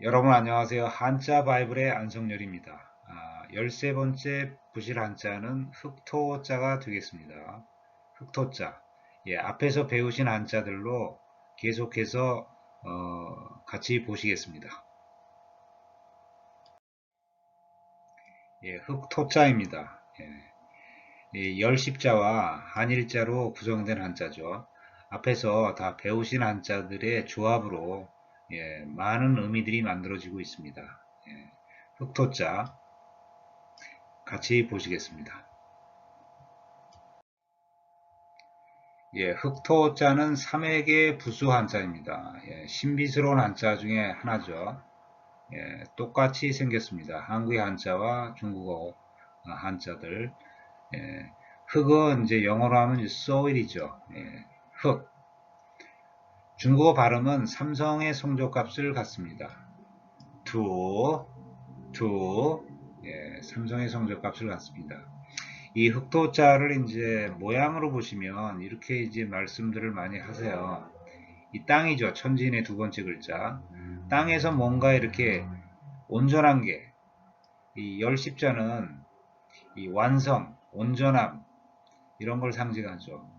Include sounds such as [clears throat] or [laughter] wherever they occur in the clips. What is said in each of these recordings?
여러분 안녕하세요. 한자 바이블의 안성열입니다. 아, 13번째 부실 한자는 흑토자가 되겠습니다. 흑토자. 예, 앞에서 배우신 한자들로 계속해서 어, 같이 보시겠습니다. 예, 흑토자입니다. 예. 이 열십자와 한일자로 구성된 한자죠. 앞에서 다 배우신 한자들의 조합으로 예, 많은 의미들이 만들어지고 있습니다. 예, 흑토자 같이 보시겠습니다. 예, 흑토자는 삼액의 부수 한자입니다. 예, 신비스러운 한자 중에 하나죠. 예, 똑같이 생겼습니다. 한국의 한자와 중국어 한자들. 예, 흑은 이제 영어로 하면 soil이죠. 예, 흑. 중국어 발음은 삼성의 성적값을 갖습니다. 두, 두, 예, 삼성의 성적값을 갖습니다. 이 흑토자를 이제 모양으로 보시면 이렇게 이제 말씀들을 많이 하세요. 이 땅이죠. 천지인의 두 번째 글자. 땅에서 뭔가 이렇게 온전한 게, 이 열십자는 이 완성, 온전함, 이런 걸 상징하죠.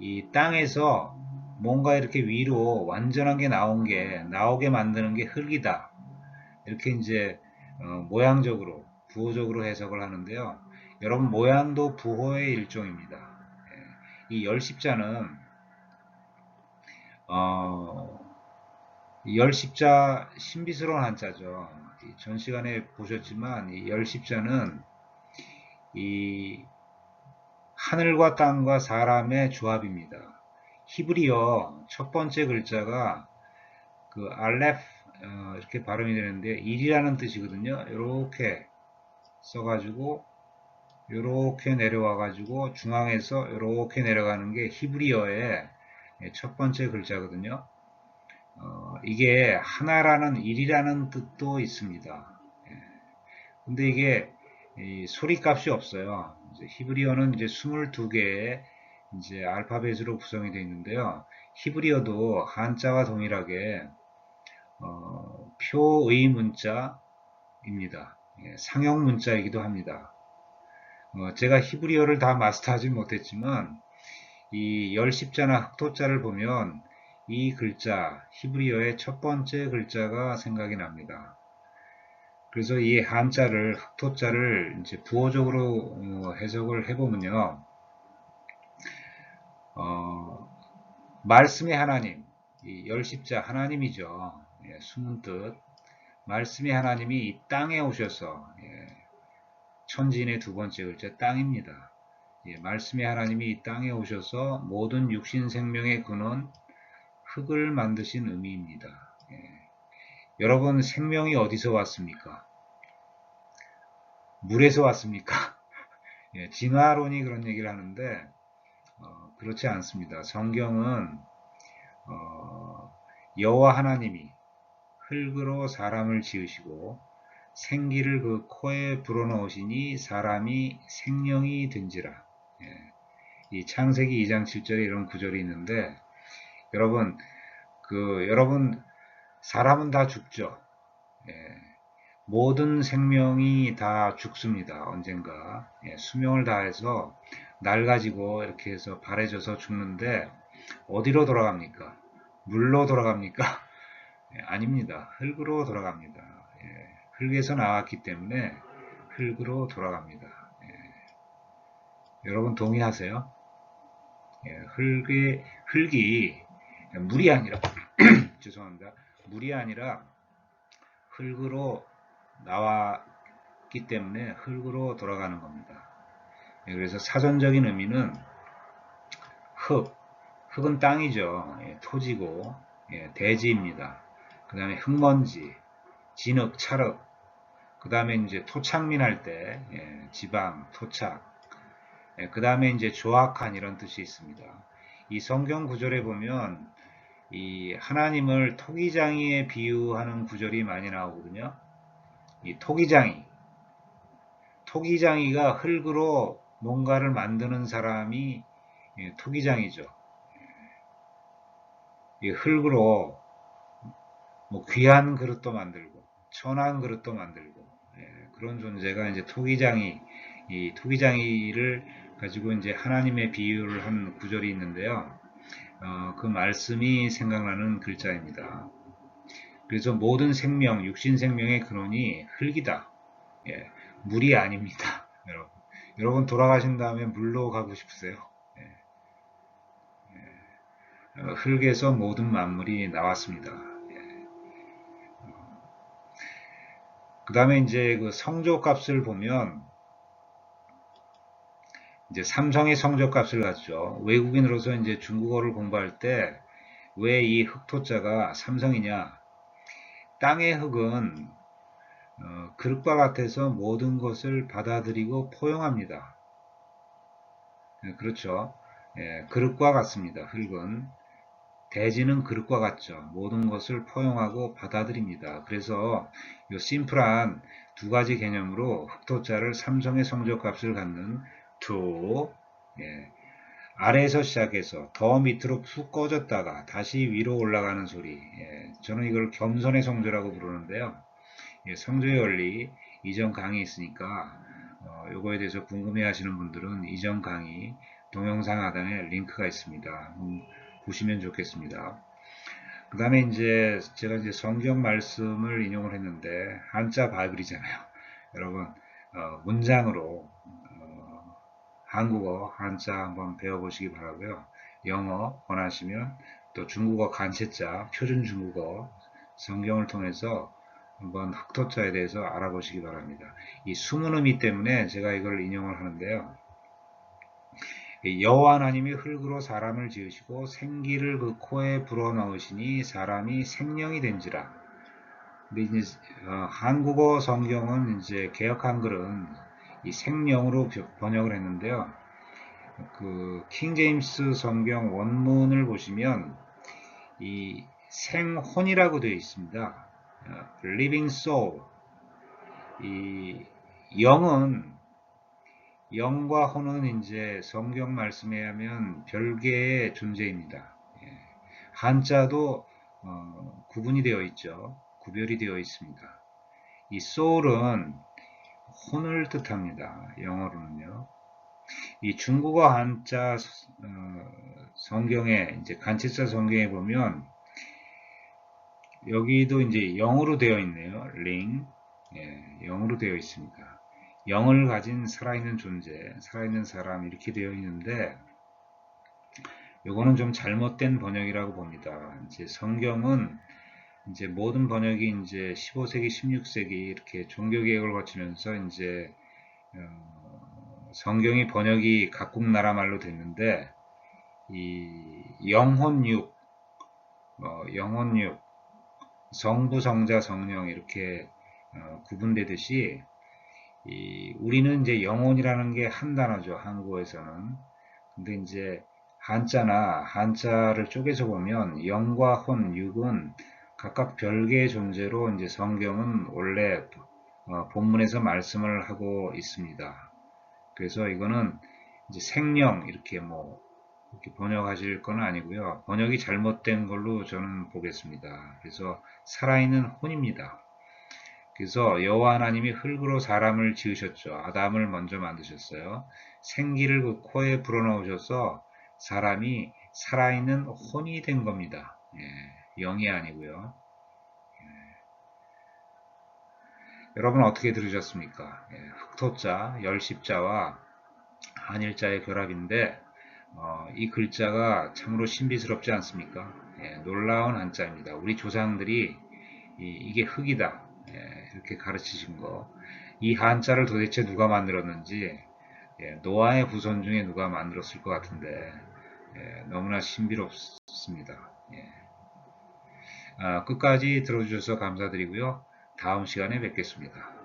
이 땅에서 뭔가 이렇게 위로 완전한 게 나온 게 나오게 만드는 게 흙이다. 이렇게 이제 어, 모양적으로 부호적으로 해석을 하는데요. 여러분 모양도 부호의 일종입니다. 예, 이 열십자는 어, 열십자 신비스러운 한자죠. 전 시간에 보셨지만 이 열십자는 이 하늘과 땅과 사람의 조합입니다. 히브리어 첫 번째 글자가 그 알렙 어, 이렇게 발음이 되는데 1이라는 뜻이거든요. 이렇게 써가지고 이렇게 내려와 가지고 중앙에서 이렇게 내려가는 게 히브리어의 첫 번째 글자거든요. 어, 이게 하나라는 일이라는 뜻도 있습니다. 예. 근데 이게 소리 값이 없어요. 이제 히브리어는 이제 22개의 이제 알파벳으로 구성이 되어 있는데요. 히브리어도 한자와 동일하게 어, 표의 문자입니다. 예, 상형 문자이기도 합니다. 어, 제가 히브리어를 다 마스터하지 못했지만 이 열십자나 흑토자를 보면 이 글자 히브리어의 첫 번째 글자가 생각이 납니다. 그래서 이 한자를 흑토자를 이제 부호적으로 어, 해석을 해보면요. 어, 말씀의 하나님, 이 열십자 하나님이죠. 예, 숨은 뜻. 말씀의 하나님이 이 땅에 오셔서 예, 천지인의 두 번째 글자 땅입니다. 예, 말씀의 하나님이 이 땅에 오셔서 모든 육신 생명의 근원 흙을 만드신 의미입니다. 예. 여러분 생명이 어디서 왔습니까? 물에서 왔습니까? [laughs] 예, 진화론이 그런 얘기를 하는데 어, 그렇지 않습니다. 성경은 어, 여호와 하나님이 흙으로 사람을 지으시고 생기를 그 코에 불어넣으시니 사람이 생명이 된지라. 예, 이 창세기 2장 7절에 이런 구절이 있는데 여러분 그 여러분 사람은 다 죽죠. 예, 모든 생명이 다 죽습니다. 언젠가 예, 수명을 다해서 낡아지고 이렇게 해서 바래져서 죽는데 어디로 돌아갑니까? 물로 돌아갑니까? 예, [laughs] 아닙니다. 흙으로 돌아갑니다. 예, 흙에서 나왔기 때문에 흙으로 돌아갑니다. 예, 여러분 동의하세요? 예, 흙이, 흙이 물이 아니라 [clears throat] 죄송합니다. 물이 아니라 흙으로 나왔기 때문에 흙으로 돌아가는 겁니다. 예, 그래서 사전적인 의미는 흙, 흙은 땅이죠. 예, 토지고 예, 대지입니다. 그 다음에 흙먼지, 진흙, 찰흙, 그 다음에 이제 토착민 할때 지방, 토착, 그 다음에 이제 조악한 이런 뜻이 있습니다. 이 성경 구절에 보면 이 하나님을 토기장이에 비유하는 구절이 많이 나오거든요. 이 토기장이, 토기장이가 흙으로 뭔가를 만드는 사람이 토기장이죠. 이 흙으로 뭐 귀한 그릇도 만들고 천한 그릇도 만들고 예, 그런 존재가 이제 토기장이 이 토기장이를 가지고 이제 하나님의 비유를 한 구절이 있는데요. 어, 그 말씀이 생각나는 글자입니다. 그래서 모든 생명, 육신 생명의 근원이 흙이다. 예, 물이 아닙니다. [laughs] 여러분. 여러분 돌아가신 다음에 물로 가고 싶으세요? 예. 예. 어, 흙에서 모든 만물이 나왔습니다. 그 다음에 이제 그 성조값을 보면 이제 삼성의 성적값을 갖죠. 외국인으로서 이제 중국어를 공부할 때 왜 이 흑토자가 삼성이냐? 땅의 흙은 어, 그릇과 같아서 모든 것을 받아들이고 포용합니다. 예, 그렇죠. 예, 그릇과 같습니다. 흙은 대지는 그릇과 같죠. 모든 것을 포용하고 받아들입니다. 그래서 이 심플한 두 가지 개념으로 흑토자를 삼성의 성적값을 갖는 to 예, 아래에서 시작해서 더 밑으로 푹 꺼졌다가 다시 위로 올라가는 소리 예, 저는 이걸 겸손의 성조라고 부르는데요 예, 성조의 원리 이전 강의 있으니까 어, 요거에 대해서 궁금해 하시는 분들은 이전 강의 동영상 하단에 링크가 있습니다. 음, 보시면 좋겠습니다. 그 다음에 이제 제가 이제 성경 말씀을 인용을 했는데 한자 바이블이잖아요. [laughs] 여러분 어, 문장으로 한국어 한자 한번 배워보시기 바라고요. 영어 원하시면 또 중국어 간체자 표준 중국어 성경을 통해서 한번 흑토자에 대해서 알아보시기 바랍니다. 이 숨은 의미 때문에 제가 이걸 인용을 하는데요. 여호와 하나님이 흙으로 사람을 지으시고 생기를 그 코에 불어넣으시니 사람이 생명이 된지라. 근데 이제 어, 한국어 성경은 이제 개혁 한글은 이 생명으로 번역을 했는데요. 그 킹제임스 성경 원문을 보시면 이 생혼이라고 되어 있습니다. 어, living soul. 이 영은 영과 혼은 이제 성경 말씀에 하면 별개의 존재입니다. 예. 한자도 어, 구분이 되어 있죠. 구별이 되어 있습니다. 이 soul은 혼을 뜻합니다. 영어로는요. 이 중국어 한자 어, 성경에 이제 간체자 성경에 보면 여기도 이제 영어로 되어 있네요. 링 예, 영어로 되어 있습니다. 영을 가진 살아있는 존재, 살아있는 사람 이렇게 되어 있는데 이거는 좀 잘못된 번역이라고 봅니다. 이제 성경은 이제 모든 번역이 이제 15세기, 16세기 이렇게 종교 개혁을 거치면서 이제 어, 성경이 번역이 각국 나라 말로 됐는데 이 영혼육, 어, 영혼육, 성부, 성자, 성령 이렇게 어, 구분되듯이 이 우리는 이제 영혼이라는 게 한 단어죠 한국어에서는 근데 이제 한자나 한자를 쪼개서 보면 영과 혼, 육은 각각 별개의 존재로 이제 성경은 원래 어, 본문에서 말씀을 하고 있습니다. 그래서 이거는 이제 생명 이렇게 뭐 이렇게 번역하실 건 아니고요. 번역이 잘못된 걸로 저는 보겠습니다. 그래서 살아있는 혼입니다. 그래서 여호와 하나님이 흙으로 사람을 지으셨죠. 아담을 먼저 만드셨어요. 생기를 그 코에 불어넣으셔서 사람이 살아있는 혼이 된 겁니다. 예. 0이 아니고요. 예. 여러분 어떻게 들으셨습니까? 예, 흑토자, 열십자와 한일자의 결합인데 어, 이 글자가 참으로 신비스럽지 않습니까? 예, 놀라운 한자입니다. 우리 조상들이 이, 게 흙이다 예, 이렇게 가르치신 거. 이 한자를 도대체 누가 만들었는지 예, 노아의 후손 중에 누가 만들었을 것 같은데 예, 너무나 신비롭습니다. 예. 아, 끝까지 들어주셔서 감사드리고요. 다음 시간에 뵙겠습니다.